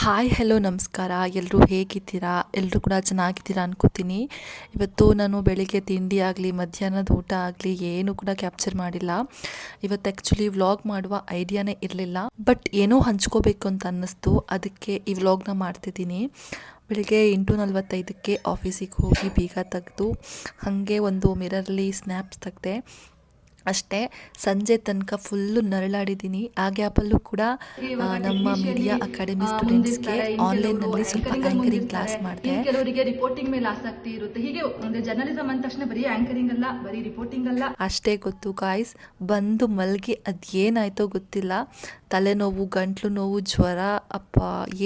Hi hello ನಮಸ್ಕಾರ. ಎಲ್ಲರೂ ಹೇಗಿದ್ದೀರಾ? ಎಲ್ಲರೂ ಕೂಡ ಚೆನ್ನಾಗಿದ್ದೀರಾ ಅನ್ಕೋತೀನಿ. ಇವತ್ತು ನಾನು ಬೆಳಿಗ್ಗೆ ತಿಂಡಿ ಆಗಲಿ, ಮಧ್ಯಾಹ್ನದ ಊಟ ಆಗಲಿ ಏನೂ ಕೂಡ ಕ್ಯಾಪ್ಚರ್ ಮಾಡಿಲ್ಲ. ಇವತ್ತು ಆ್ಯಕ್ಚುಲಿ ವ್ಲಾಗ್ ಮಾಡುವ ಐಡಿಯಾನೇ ಇರಲಿಲ್ಲ. ಬಟ್ ಏನೋ ಹಂಚ್ಕೋಬೇಕು ಅಂತ ಅನ್ನಿಸ್ತು. ಅದಕ್ಕೆ ಈ ವ್ಲಾಗ್ನ ಮಾಡ್ತಿದ್ದೀನಿ. ಬೆಳಿಗ್ಗೆ ಎಂಟು ನಲ್ವತ್ತೈದಕ್ಕೆ ಆಫೀಸಿಗೆ ಹೋಗಿ ಬೀಗ ತೆಗೆದು, ಹಾಗೆ ಒಂದು ಮಿರರ್ಲಿ ಸ್ನ್ಯಾಪ್ಸ್ ತೆಗೆದೆ ಅಷ್ಟೇ ಸಂಜೆ ತನಕ ಫುಲ್ಲು ನರಳಾಡಿದ್ದೀನಿ. ಆ ಗ್ಯಾಪಲ್ಲೂ ಕೂಡ ನಮ್ಮ ಮೀಡಿಯಾ ಅಕಾಡೆಮಿ ಸ್ಟೂಡೆಂಟ್ಸ್ಗೆ ಆನ್ಲೈನಲ್ಲಿ ಸ್ವಲ್ಪ ಆ್ಯಂಕರಿಂಗ್ ಕ್ಲಾಸ್ ಮಾಡಿದೆ. ಕೆಲವರಿಗೆ ರಿಪೋರ್ಟಿಂಗ್ ಮೇಲೆ ಆಸಕ್ತಿ ಇರುತ್ತೆ. ಹೀಗೆ ಒಂದು ಜರ್ನಲಿಸಮ್ ಅಂದ ತಕ್ಷಣ ಬರೀ ಆಂಕರಿಂಗ್ ಅಲ್ಲ ಬರೀ ರಿಪೋರ್ಟಿಂಗ್ ಅಲ್ಲ. ಅಷ್ಟೇ ಗೊತ್ತು ಗಾಯ್ಸ್ ಬಂದು ಮಲಗಿ ಅದೇನಾಯ್ತೋ ಗೊತ್ತಿಲ್ಲ. ತಲೆನೋವು, ಗಂಟ್ಲು ನೋವು, ಜ್ವರ, ಅಪ್ಪ,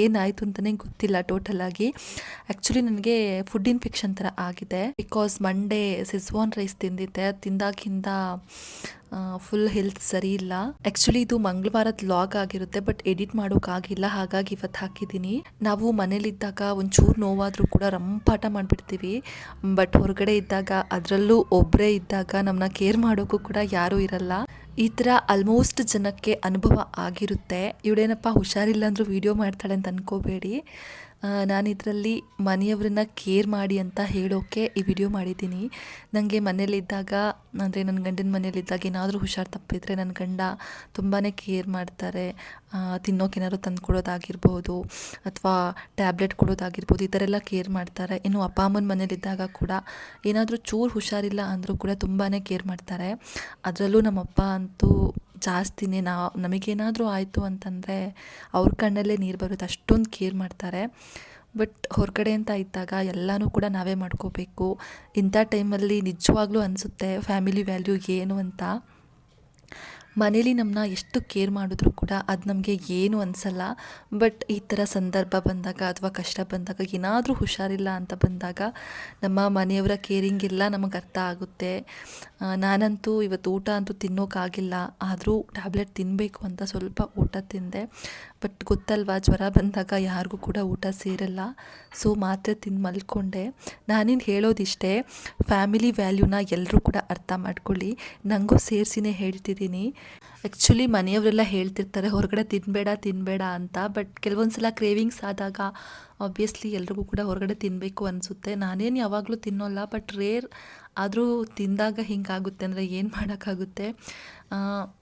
ಏನಾಯಿತು ಅಂತಲೇ ಗೊತ್ತಿಲ್ಲ ಟೋಟಲ್ ಆಗಿ. ಆ್ಯಕ್ಚುಲಿ ನನಗೆ ಫುಡ್ ಇನ್ಫೆಕ್ಷನ್ ಥರ ಆಗಿದೆ. ಬಿಕಾಸ್ ಮಂಡೇ ಸಿಸ್ವಾನ್ ರೈಸ್ ತಿಂದಿದ್ದೆ. ತಿಂದಾಗಿಂದ ಫುಲ್ ಹೆಲ್ತ್ ಸರಿ ಇಲ್ಲ. ಆ್ಯಕ್ಚುಲಿ ಇದು ಮಂಗಳವಾರದ ಲಾಗ್ ಆಗಿರುತ್ತೆ ಬಟ್ ಎಡಿಟ್ ಮಾಡೋಕ್ಕಾಗಿಲ್ಲ ಹಾಗಾಗಿ ಇವತ್ತು ಹಾಕಿದ್ದೀನಿ. ನಾವು ಮನೇಲಿದ್ದಾಗ ಒಂಚೂರು ನೋವಾದರೂ ಕೂಡ ರಂಪಾಟ ಮಾಡಿಬಿಡ್ತೀವಿ. ಬಟ್ ಹೊರಗಡೆ ಇದ್ದಾಗ, ಅದರಲ್ಲೂ ಒಬ್ಬರೇ ಇದ್ದಾಗ ನಮ್ಮನ್ನ ಕೇರ್ ಮಾಡೋಕ್ಕೂ ಕೂಡ ಯಾರೂ ಇರಲ್ಲ. ಈ ಥರ ಆಲ್ಮೋಸ್ಟ್ ಜನಕ್ಕೆ ಅನುಭವ ಆಗಿರುತ್ತೆ. ಇವಳೇನಪ್ಪ ಹುಷಾರಿಲ್ಲ ಅಂದರೂ ವೀಡಿಯೋ ಮಾಡ್ತಾಳೆ ಅಂತ ಅನ್ಕೋಬೇಡಿ. ನಾನು ಇದರಲ್ಲಿ ಮನೆಯವ್ರನ್ನ ಕೇರ್ ಮಾಡಿ ಅಂತ ಹೇಳೋಕ್ಕೆ ಈ ವಿಡಿಯೋ ಮಾಡಿದ್ದೀನಿ. ನನಗೆ ಮನೇಲಿದ್ದಾಗ ಅಂದರೆ ನನ್ನ ಗಂಡನ ಮನೇಲಿದ್ದಾಗ ಏನಾದರೂ ಹುಷಾರು ತಪ್ಪಿದರೆ ನನ್ನ ಗಂಡ ತುಂಬಾ ಕೇರ್ ಮಾಡ್ತಾರೆ. ತಿನ್ನೋಕೆ ಏನಾದ್ರು ತಂದು ಕೊಡೋದಾಗಿರ್ಬೋದು, ಅಥವಾ ಟ್ಯಾಬ್ಲೆಟ್ ಕೊಡೋದಾಗಿರ್ಬೋದು, ಈ ಥರ ಎಲ್ಲ ಕೇರ್ ಮಾಡ್ತಾರೆ. ಇನ್ನು ಅಪ್ಪ ಅಮ್ಮನ ಮನೇಲಿದ್ದಾಗ ಕೂಡ ಏನಾದರೂ ಚೂರು ಹುಷಾರಿಲ್ಲ ಅಂದರೂ ಕೂಡ ತುಂಬಾ ಕೇರ್ ಮಾಡ್ತಾರೆ. ಅದರಲ್ಲೂ ನಮ್ಮಪ್ಪ ಅಂತೂ ಜಾಸ್ತಿನೇ ನಾ, ನಮಗೇನಾದರೂ ಆಯಿತು ಅಂತಂದರೆ ಅವ್ರ ಕಣ್ಣಲ್ಲೇ ನೀರು ಬರುತ್ತೆ, ಅಷ್ಟೊಂದು ಕೇರ್ ಮಾಡ್ತಾರೆ. ಬಟ್ ಹೊರಗಡೆ ಅಂತ ಇದ್ದಾಗ ಎಲ್ಲನೂ ಕೂಡ ನಾವೇ ಮಾಡ್ಕೋಬೇಕು. ಇಂಥ ಟೈಮಲ್ಲಿ ನಿಜವಾಗ್ಲೂ ಅನಿಸುತ್ತೆ ಫ್ಯಾಮಿಲಿ ವ್ಯಾಲ್ಯೂ ಏನು ಅಂತ. ಮನೇಲಿ ನಮ್ಮನ್ನ ಎಷ್ಟು ಕೇರ್ ಮಾಡಿದ್ರು ಕೂಡ ಅದು ನಮಗೆ ಏನು ಅನಿಸಲ್ಲ. ಬಟ್ ಈ ಥರ ಸಂದರ್ಭ ಬಂದಾಗ ಅಥವಾ ಕಷ್ಟ ಬಂದಾಗ, ಏನಾದರೂ ಹುಷಾರಿಲ್ಲ ಅಂತ ಬಂದಾಗ ನಮ್ಮ ಮನೆಯವರ ಕೇರಿಂಗ್ ಎಲ್ಲ ನಮಗೆ ಅರ್ಥ ಆಗುತ್ತೆ. ನಾನಂತೂ ಇವತ್ತು ಊಟ ಅಂತೂ ತಿನ್ನೋಕ್ಕಾಗಿಲ್ಲ ಆದರೂ ಟ್ಯಾಬ್ಲೆಟ್ ತಿನ್ನಬೇಕು ಅಂತ ಸ್ವಲ್ಪ ಊಟ ತಿಂದೆ. ಬಟ್ ಗೊತ್ತಲ್ವಾ, ಜ್ವರ ಬಂದಾಗ ಯಾರಿಗೂ ಕೂಡ ಊಟ ಸೇರಲ್ಲ. ಸೊ, ಮಾತ್ರೆ ತಿಂದು ಮಲ್ಕೊಂಡೆ. ನಾನೇನು ಹೇಳೋದಿಷ್ಟೇ, ಫ್ಯಾಮಿಲಿ ವ್ಯಾಲ್ಯೂನ ಎಲ್ಲರೂ ಕೂಡ ಅರ್ಥ ಮಾಡ್ಕೊಳ್ಳಿ. ನನಗೂ ಸೇರಿಸಿನೇ ಹೇಳ್ತಿದ್ದೀನಿ. ಆ್ಯಕ್ಚುಲಿ ಮನೆಯವರೆಲ್ಲ ಹೇಳ್ತಿರ್ತಾರೆ, ಹೊರಗಡೆ ತಿನ್ನಬೇಡ ತಿನ್ನಬೇಡ ಅಂತ. ಬಟ್ ಕೆಲವೊಂದು ಸಲ ಕ್ರೇವಿಂಗ್ಸ್ ಆದಾಗ ಆಬ್ವಿಯಸ್ಲಿ ಎಲ್ರಿಗೂ ಕೂಡ ಹೊರಗಡೆ ತಿನ್ನಬೇಕು ಅನಿಸುತ್ತೆ. ನಾನೇನು ಯಾವಾಗಲೂ ತಿನ್ನೋಲ್ಲ ಬಟ್ ರೇರ್ ಆದರೂ ತಿಂದಾಗ ಹಿಂಗಾಗುತ್ತೆ ಅಂದರೆ ಏನು ಮಾಡೋಕ್ಕಾಗುತ್ತೆ?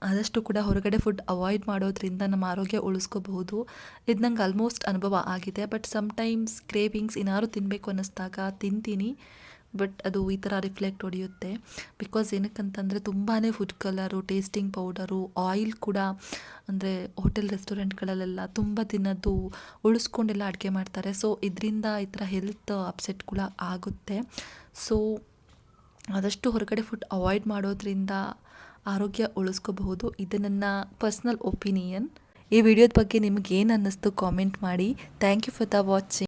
ಆದಷ್ಟು ಕೂಡ ಹೊರಗಡೆ ಫುಡ್ ಅವಾಯ್ಡ್ ಮಾಡೋದ್ರಿಂದ ನಮ್ಮ ಆರೋಗ್ಯ ಉಳಿಸ್ಕೋಬಹುದು. ಇದು ನಂಗೆ ಆಲ್ಮೋಸ್ಟ್ ಅನುಭವ ಆಗಿದೆ. ಬಟ್ ಸಮ್ಟೈಮ್ಸ್ ಕ್ರೇವಿಂಗ್ಸ್ ಏನಾದ್ರು ತಿನ್ನಬೇಕು ಅನ್ನಿಸ್ದಾಗ ತಿಂತೀನಿ. ಬಟ್ ಅದು ಈ ಥರ ರಿಫ್ಲೆಕ್ಟ್ ಹೊಡೆಯುತ್ತೆ. ಬಿಕಾಸ್ ಏನಕ್ಕಂತಂದರೆ ತುಂಬಾ food colour tasting powder oil ಕೂಡ ಅಂದರೆ ಹೋಟೆಲ್ ರೆಸ್ಟೋರೆಂಟ್ಗಳಲ್ಲೆಲ್ಲ ತುಂಬ ದಿನದ್ದು ಉಳಿಸ್ಕೊಂಡೆಲ್ಲ ಅಡುಗೆ ಮಾಡ್ತಾರೆ. ಸೊ ಇದರಿಂದ ಈ ಥರ ಹೆಲ್ತ್ ಅಪ್ಸೆಟ್ ಕೂಡ ಆಗುತ್ತೆ. ಸೊ ಆದಷ್ಟು ಹೊರಗಡೆ ಫುಡ್ ಅವಾಯ್ಡ್ ಮಾಡೋದ್ರಿಂದ ಆರೋಗ್ಯ ಉಳಿಸ್ಕೋಬಹುದು. ಇದು ನನ್ನ ಪರ್ಸ್ನಲ್ ಒಪಿನಿಯನ್ ಈ ವಿಡಿಯೋದ ಬಗ್ಗೆ ನಿಮಗೇನು ಅನ್ನಿಸ್ತು ಕಾಮೆಂಟ್ ಮಾಡಿ. Thank you for the watching